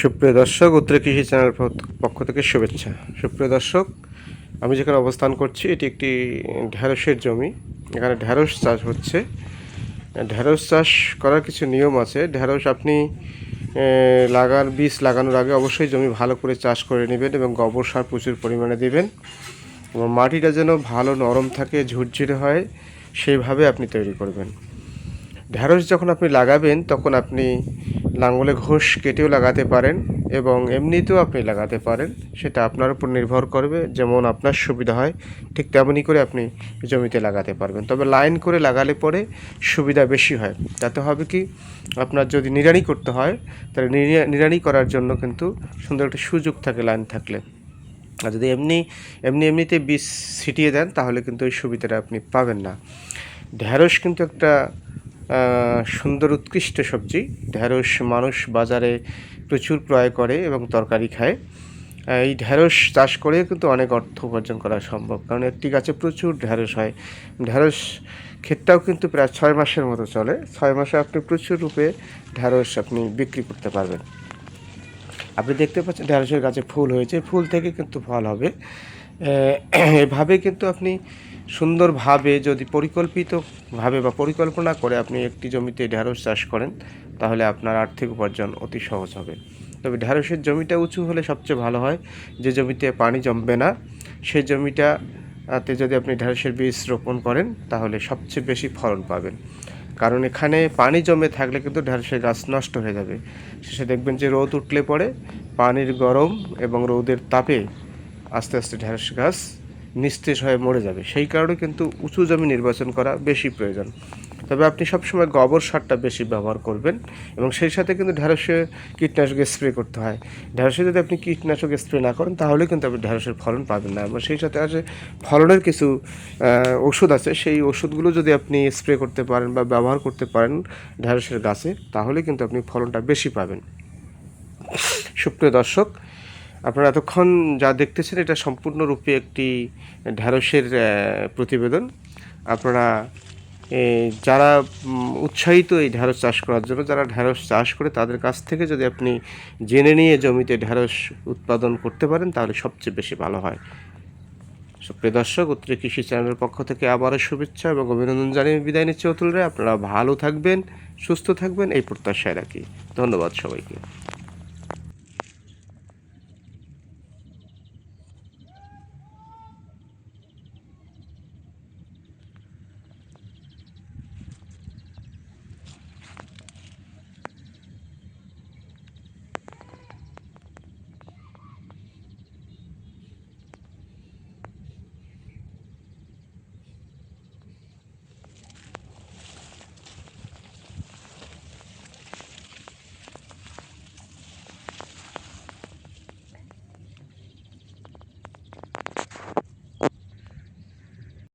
সুপ্রিয় দর্শক, উত্তর কৃষি চ্যানেল পক্ষ থেকে শুভেচ্ছা। সুপ্রিয় দর্শক, আমি যেখানে অবস্থান করছি, এটি একটি ঢ্যাঁড়সের জমি। এখানে ঢ্যাঁড়স চাষ হচ্ছে। ঢ্যাঁড়স চাষ করার কিছু নিয়ম আছে। ঢ্যাঁড়স আপনি লাগার, বীজ লাগানোর আগে অবশ্যই জমি ভালো করে চাষ করে নেবেন এবং গোবর সার প্রচুর পরিমাণে দেবেন। এবং মাটিটা যেন ভালো নরম থাকে, ঝুরঝুরে হয়, সেইভাবে আপনি তৈরি করবেন। ঢ্যাঁড়স যখন আপনি লাগাবেন, তখন আপনি লাঙ্গলে ঘোষ কেটেও লাগাতে পারেন এবং এমনিতেও আপনি লাগাতে পারেন, সেটা আপনার উপর নির্ভর করবে, যেমন আপনার সুবিধা হয়, ঠিক তেমনই করে আপনি জমিতে লাগাতে পারবেন। তবে লাইন করে লাগালে পরে সুবিধা বেশি হয়। তাতে হবে কি, আপনার যদি নিড়ানি করতে হয়, তাহলে নিড়া- নিড়ানি করার জন্য কিন্তু সুন্দর একটা সুযোগ থাকে লাইন থাকলে। আর যদি এমনি এমনি, এমনিতে বীজ ছিটিয়ে দেন, তাহলে কিন্তু ওই সুবিধাটা আপনি পাবেন না। ঢ্যাঁড়স কিন্তু একটা সুন্দর উৎকৃষ্ট সবজি। ঢ্যাঁড়স মানুষ বাজারে প্রচুর ক্রয় করে এবং তরকারি খায়। এই ঢ্যাঁড়স চাষ করে কিন্তু অনেক অর্থ উপার্জন করা সম্ভব। কারণ একটি গাছে প্রচুর ঢ্যাঁড়স হয়। ঢ্যাঁড়স ক্ষেতটাও কিন্তু প্রায় ছয় মাসের মতো চলে। ছয় মাসে আপনি প্রচুর রূপে ঢ্যাঁড়স আপনি বিক্রি করতে পারবেন। আপনি দেখতে পাচ্ছেন ঢ্যাঁড়সের গাছে ফুল হয়েছে। ফুল থেকে কিন্তু ফল হবে। এভাবে কিন্তু আপনি সুন্দরভাবে যদি পরিকল্পিতভাবে বা পরিকল্পনা করে আপনি একটি জমিতে ঢ্যাঁড়স চাষ করেন, তাহলে আপনার আর্থিক উপার্জন অতি সহজ হবে। তবে ঢ্যাঁড়সের জমিটা উঁচু হলে সবচেয়ে ভালো হয়, যে জমিতে পানি জমবে না সেই জমিটা তে যদি আপনি ঢ্যাঁড়সের বীজ রোপণ করেন, তাহলে সবচেয়ে বেশি ফলন পাবেন। কারণ এখানে পানি জমে থাকলে কিন্তু ঢ্যাঁড়সের গাছ নষ্ট হয়ে যাবে। শেষে দেখবেন যে রোদ উঠলে পরে পানির গরম এবং রোদের তাপে আস্তে আস্তে ঢ্যাঁড়স গাছ নিস্তেজ হয়ে মরে যাবে। সেই কারণে কিন্তু উঁচু জমি নির্বাচন করা বেশি প্রয়োজন। তবে আপনি সবসময় গোবর সারটা বেশি ব্যবহার করবেন এবং সেই সাথে কিন্তু ঢ্যাঁড়সে কীটনাশক স্প্রে করতে হয়। ঢ্যাঁড়সে যদি আপনি কীটনাশক স্প্রে না করেন, তাহলে কিন্তু আপনি ঢ্যাঁড়সের ফলন পাবেন না এবং সেই সাথে আছে ফলনের কিছু ওষুধ আছে। সেই ওষুধগুলো যদি আপনি স্প্রে করতে পারেন বা ব্যবহার করতে পারেন ঢ্যাঁড়সের গাছে, তাহলে কিন্তু আপনি ফলনটা বেশি পাবেন। সুপ্রিয় দর্শক আপনারা এতক্ষণ যা দেখতেছেন, এটা সম্পূর্ণরূপে একটি ঢ্যাঁড়সের প্রতিবেদন। আপনারা যারা উৎসাহিত এই ঢ্যাঁড়স চাষ করার জন্য, যারা ঢ্যাঁড়স চাষ করে তাদের কাছ থেকে যদি আপনি জেনে নিয়ে জমিতে ঢ্যাঁড়স উৎপাদন করতে পারেন, তাহলে সবচেয়ে বেশি ভালো হয়। সুপ্রিয় দর্শক, উত্তরে কৃষি চ্যানেলের পক্ষ থেকে আবারও শুভেচ্ছা এবং অভিনন্দন জানিয়ে বিদায় নিচ্ছি অতুল আপনারা ভালো থাকবেন, সুস্থ থাকবেন, এই প্রত্যাশায় রাখি। ধন্যবাদ সবাইকে।